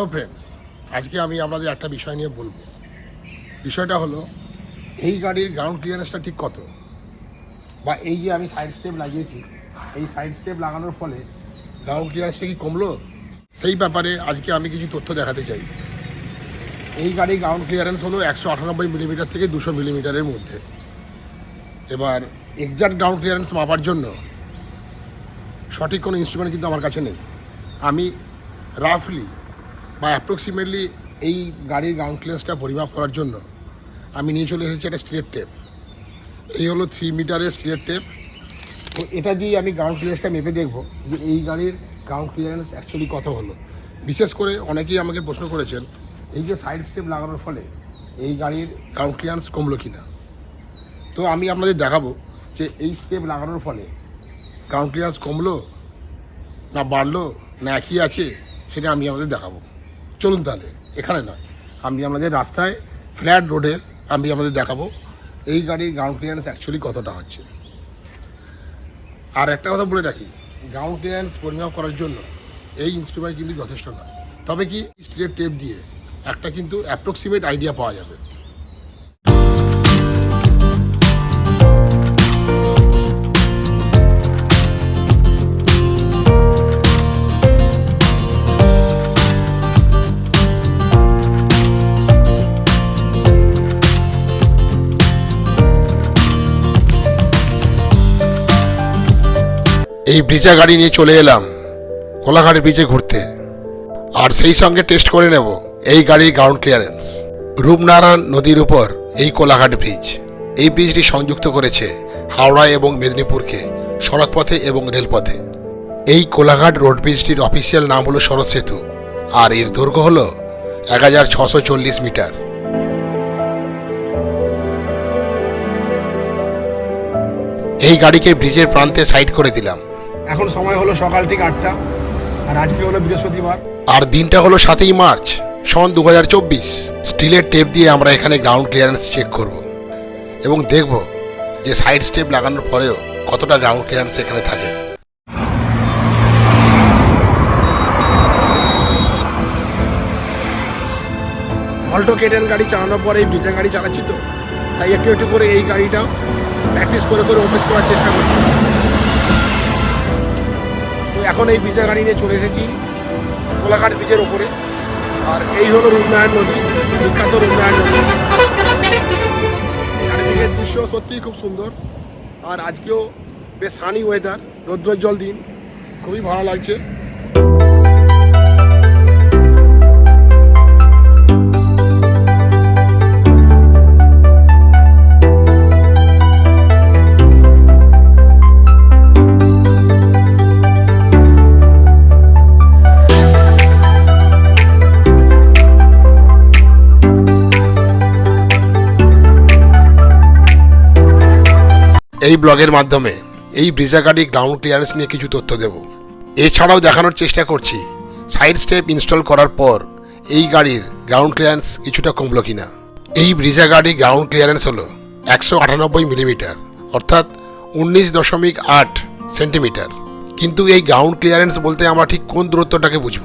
Hello friends আজকে আমি আপনাদের একটা বিষয় নিয়ে বলব। বিষয়টা হলো, এই গাড়ির গ্রাউন্ড ক্লিয়ারেন্সটা ঠিক কত? বা এই যে আমি সাইড স্টেপ লাগিয়েছি, এই সাইড স্টেপ লাগানোর ফলে গ্রাউন্ড ক্লিয়ারেন্সটা কি কমলো? সেই ব্যাপারে আজকে আমি কিছু তথ্য দেখাতে চাই। এই গাড়ির গ্রাউন্ড ক্লিয়ারেন্স হলো একশো আটানব্বই মিলিমিটার থেকে দুশো মিলিমিটারের মধ্যে। এবার এক্সাক্ট গ্রাউন্ড ক্লিয়ারেন্স মাপার জন্য সঠিক কোনো ইনস্ট্রুমেন্ট কিন্তু আমার কাছে নেই। আমি রাফলি বা অ্যাপ্রক্সিমেটলি এই গাড়ির গ্রাউন্ড ক্লিয়ারেন্সটা পরিমাপ করার জন্য আমি নিয়ে চলে এসেছি একটা স্ট্রেট টেপ এই হলো থ্রি মিটারের স্ট্রেট টেপ তো এটা দিয়ে আমি গ্রাউন্ড ক্লিয়ারেন্সটা মেপে দেখব যে এই গাড়ির গ্রাউন্ড ক্লিয়ারেন্স অ্যাকচুয়ালি কত হলো। বিশেষ করে অনেকেই আমাকে প্রশ্ন করেছেন, এই যে সাইড স্টেপ লাগানোর ফলে এই গাড়ির গ্রাউন্ড ক্লিয়ারেন্স কমলো কি না তো আমি আপনাদের দেখাবো যে এই স্টেপ লাগানোর ফলে গ্রাউন্ড ক্লিয়ারেন্স কমলো না বাড়লো না একই আছে, সেটা আমি আমাদের দেখাবো। চলুন তাহলে, এখানে নয়। আমি আমাদের রাস্তায় ফ্ল্যাট রোডে আমি আমাদের দেখাবো, এই গাড়ির গ্রাউন্ড ক্লিয়ারেন্স অ্যাকচুয়ালি কতটা হচ্ছে। আর একটা কথা বলে রাখি গ্রাউন্ড ক্লিয়ারেন্স পরিমাপ করার জন্য এই ইনস্ট্রুমেন্ট কিন্তু যথেষ্ট নয়। তবে কি স্টিলের টেপ দিয়ে একটা কিন্তু অ্যাপ্রক্সিমেট আইডিয়া পাওয়া যাবে। এই ব্রিজা গাড়ি নিয়ে চলে এলাম কোলাঘাট ব্রিজে ঘুরতে। আর সেই সঙ্গে টেস্ট করে নেব এই গাড়ির গ্রাউন্ড ক্লিয়ারেন্স রূপনারায়ণ নদীর উপর এই কোলাঘাট ব্রিজ। এই ব্রিজটি সংযুক্ত করেছে হাওড়া এবং মেদিনীপুরকে সড়কপথে এবং রেলপথে। এই কোলাঘাট রোড ব্রিজটির অফিসিয়াল নাম হলো শরৎ সেতু, আর এর দৈর্ঘ্য হল এক হাজার ছশো চল্লিশ মিটার। এই গাড়িকে ব্রিজের প্রান্তে সাইড করে দিলাম। এখন সময় হলো সকাল ঠিক আটটা আর আজকে হলো বৃহস্পতিবার। আর দিনটা হলো সাতই মার্চ সন দু হাজার চব্বিশ। স্টিলের টেপ দিয়ে আমরা এখানে গ্রাউন্ড ক্লিয়ারেন্স চেক করব এবং দেখব যে সাইড স্টেপ লাগানোর পরেও কতটা গ্রাউন্ড ক্লিয়ারেন্স এখানে থাকে। অল্টো কেটেন গাড়ি চালানোর পরে এই ব্রিজের গাড়ি চালাচ্ছি তো তাই একটু একটু করে এই গাড়িটা প্র্যাকটিস করে করে অভ্যেস করার চেষ্টা করছি। এখন এই বিচার গাড়ি নিয়ে চলে এসেছি কোলাঘাট ব্রিজের ওপরে। আর এই হলো রূপনারায়ণ নদী, বিখ্যাত রূপনারায়ণ নদী। চারিদিকের দৃশ্য সত্যিই খুব সুন্দর। আর আজকেও বেশ সানি ওয়েদার রৌদ্রোজ্জ্বল দিন। খুবই ভালো লাগছে। এই ব্লগের মাধ্যমে এই ব্রিজা গাড়ি গ্রাউন্ড ক্লিয়ারেন্স নিয়ে কিছু তথ্য দেব। এছাড়াও দেখানোর চেষ্টা করছি, সাইড স্টেপ ইনস্টল করার পর এই গাড়ির গ্রাউন্ড ক্লিয়ারেন্স কিছুটা কমলো কিনা। এই ব্রিজা গাড়ি গ্রাউন্ড ক্লিয়ারেন্স হলো একশো আটানব্বই মিলিমিটার, অর্থাৎ উনিশ দশমিক আট সেন্টিমিটার। কিন্তু এই গ্রাউন্ড ক্লিয়ারেন্স বলতে আমরা ঠিক কোন দূরত্বটাকে বুঝব?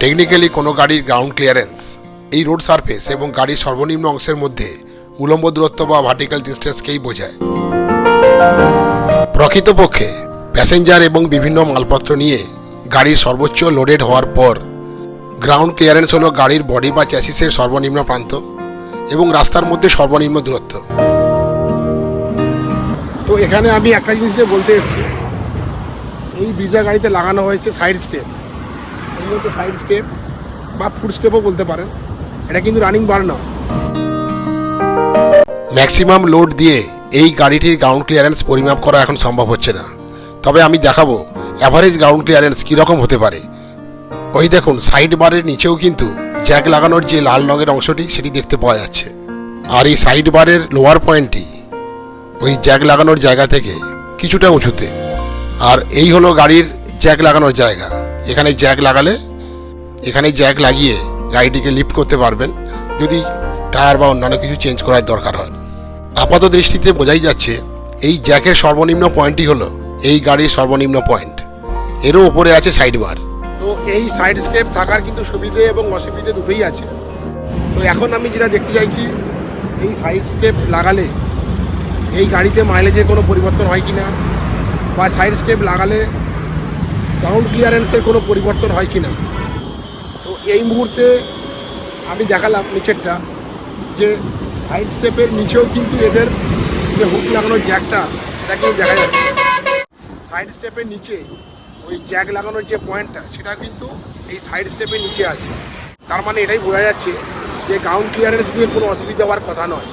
টেকনিক্যালি কোনো গাড়ির গ্রাউন্ড ক্লিয়ারেন্স এই রোড সারফেস এবং গাড়ির সর্বনিম্ন অংশের মধ্যে উলম্ব দূরত্ব বা ভার্টিক্যাল ডিস্টেন্সকেই বোঝায়। প্রকৃতপক্ষে প্যাসেঞ্জার এবং বিভিন্ন মালপত্র নিয়ে গাড়ির সর্বোচ্চ লোডেড হওয়ার পর গ্রাউন্ড ক্লিয়ারেন্স হলো গাড়ির বডি বা চ্যাসিসের সর্বনিম্ন প্রান্ত এবং রাস্তার মধ্যে সর্বনিম্ন দূরত্ব। তো এখানে আমি একটা জিনিস নিয়ে বলতে এসেছি। এই ভিজা গাড়িতে লাগানো হয়েছে সাইড স্টেপ এই হচ্ছে সাইড স্টেপ বা ফুড স্টেপও বলতে পারেন। এটা কিন্তু রানিং বার না। ম্যাক্সিমাম লোড দিয়ে এই গাড়িটির গ্রাউন্ড ক্লিয়ারেন্স পরিমাপ করা এখন সম্ভব হচ্ছে না। তবে আমি দেখাবো অ্যাভারেজ গ্রাউন্ড ক্লিয়ারেন্স কীরকম হতে পারে। ওই দেখুন সাইড বারের নিচেও কিন্তু জ্যাক লাগানোর যে লাল রঙের অংশটি, সেটি দেখতে পাওয়া যাচ্ছে। আর এই সাইড বারের লোয়ার পয়েন্টটি ওই জ্যাক লাগানোর জায়গা থেকে কিছুটা উঁচুতে। আর এই হলো গাড়ির জ্যাক লাগানোর জায়গা। এখানে জ্যাক লাগালে, এখানে জ্যাক লাগিয়ে গাড়িটিকে লিফট করতে পারবেন। যদি টায়ার বা অন্যান্য কিছু চেঞ্জ করার দরকার হয়। আপাত দৃষ্টিতে বোঝাই যাচ্ছে, এই জ্যাকের সর্বনিম্ন পয়েন্টই হলো এই গাড়ির সর্বনিম্ন পয়েন্ট। এরও ওপরে আছে সাইড বার তো এই সাইড স্টেপ থাকার কিন্তু সুবিধে এবং অসুবিধে দুটোই আছে। তো এখন আমি যেটা দেখতে চাইছি, এই সাইড স্টেপ লাগালে এই গাড়িতে মাইলেজের কোনো পরিবর্তন হয় কি না বা সাইড স্টেপ লাগালে গ্রাউন্ড ক্লিয়ারেন্সের কোনো পরিবর্তন হয় কি না তো এই মুহূর্তে আমি দেখালাম নিচেরটা যে সাইড স্টেপের নিচেও কিন্তু এদের যে হুক লাগানোর জ্যাকটা সেটা দেখা যাচ্ছে। সাইড স্টেপের নিচে ওই জ্যাক লাগানোর যে পয়েন্টটা সেটা কিন্তু এই সাইড স্টেপের নিচে আছে। তার মানে এটাই বোঝা যাচ্ছে যে গ্রাউন্ড ক্লিয়ারেন্স দিয়ে কোনো অসুবিধা হওয়ার কথা নয়।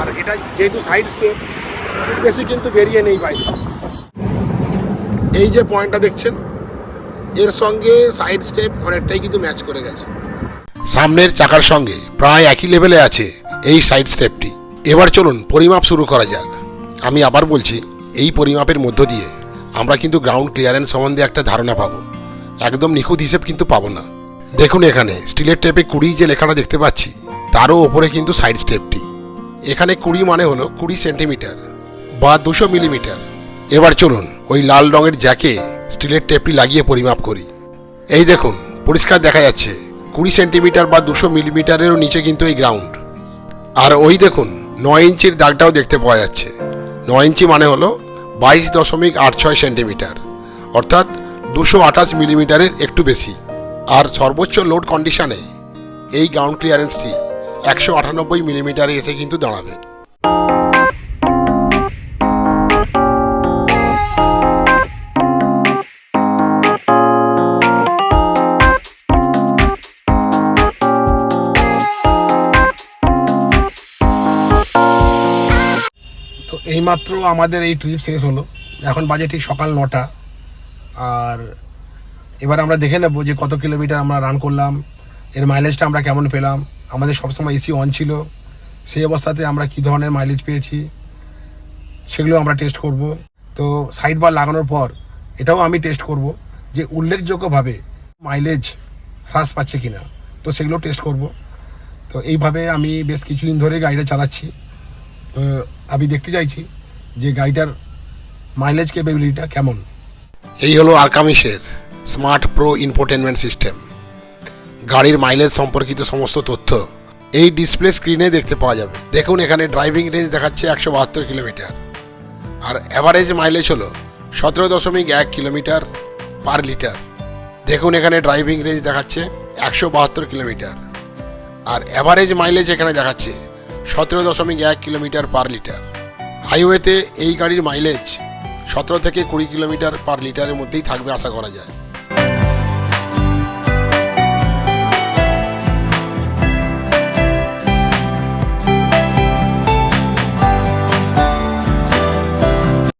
আর এটা যেহেতু সাইড স্টেপ বেশি কিন্তু বেরিয়ে নেই বাইরে। এই যে পয়েন্টটা দেখছেন, এর সঙ্গে সাইড স্টেপ অনেকটাই কিন্তু ম্যাচ করে গেছে। সামনের চাকার সঙ্গে প্রায় একই লেভেলে আছে। এই সাইড স্টেপটি এবার চলুন পরিমাপ শুরু করা যাক। আমি আবার বলছি, এই পরিমাপের মধ্য দিয়ে আমরা কিন্তু গ্রাউন্ড ক্লিয়ারেন্স সম্বন্ধে একটা ধারণা পাবো। একদম নিখুঁত হিসেব কিন্তু পাবো না। দেখুন এখানে স্টিলের টেপে কুড়ি যে লেখাটা দেখতে পাচ্ছি, তারও ওপরে কিন্তু সাইড স্টেপটি এখানে কুড়ি মানে হলো কুড়ি সেন্টিমিটার বা দুশো মিলিমিটার এবার চলুন, ওই লাল রঙের জ্যাকে স্টিলের টেপটি লাগিয়ে পরিমাপ করি। এই দেখুন, পরিষ্কার দেখা যাচ্ছে। কুড়ি সেন্টিমিটার বা দুশো মিলিমিটারেরও নিচে কিন্তু এই গ্রাউন্ড আর ওই দেখুন, নয় ইঞ্চির দাগটাও দেখতে পাওয়া যাচ্ছে। নয় ইঞ্চি মানে হলো বাইশ দশমিক আট ছয় সেন্টিমিটার, অর্থাৎ দুশো আঠাশ মিলিমিটারের একটু বেশি। আর সর্বোচ্চ লোড কন্ডিশনে এই গ্রাউন্ড ক্লিয়ারেন্সটি একশো আটানব্বই মিলিমিটারে এসে কিন্তু দাঁড়াবে। এইমাত্র আমাদের এই ট্রিপ শেষ হলো। এখন বাজে ঠিক সকাল নটা। আর এবার আমরা দেখে নেব যে কত কিলোমিটার আমরা রান করলাম, এর মাইলেজটা আমরা কেমন পেলাম। আমাদের সবসময় এসি অন ছিল। সেই অবস্থাতে আমরা কী ধরনের মাইলেজ পেয়েছি, সেগুলো আমরা টেস্ট করব। তো সাইড বার লাগানোর পর এটাও আমি টেস্ট করব যে উল্লেখযোগ্যভাবে মাইলেজ হ্রাস পাচ্ছে কিনা। তো সেগুলো টেস্ট করব। তো এইভাবে আমি বেশ কিছুদিন ধরে গাড়িটা চালাচ্ছি। আমি দেখতে চাইছি যে গাড়িটার মাইলেজ ক্যাপাবিলিটিটা কেমন। এই হলো আরকামিসের স্মার্ট প্রো ইনফোটেনমেন্ট সিস্টেম গাড়ির মাইলেজ সম্পর্কিত সমস্ত তথ্য এই ডিসপ্লে স্ক্রিনে দেখতে পাওয়া যাবে। দেখুন, এখানে ড্রাইভিং রেঞ্জ দেখাচ্ছে একশো বাহাত্তর কিলোমিটার। আর অ্যাভারেজ মাইলেজ হলো সতেরো দশমিক এক কিলোমিটার পার লিটার দেখুন, এখানে ড্রাইভিং রেঞ্জ দেখাচ্ছে একশো বাহাত্তর কিলোমিটার। আর অ্যাভারেজ মাইলেজ এখানে দেখাচ্ছে সতেরো দশমিক এক কিলোমিটার পার লিটার। হাইওয়েতে এই গাড়ির মাইলেজ সতেরো থেকে কুড়ি কিলোমিটার পার লিটারের মধ্যেই থাকবে, আশা করা যায়।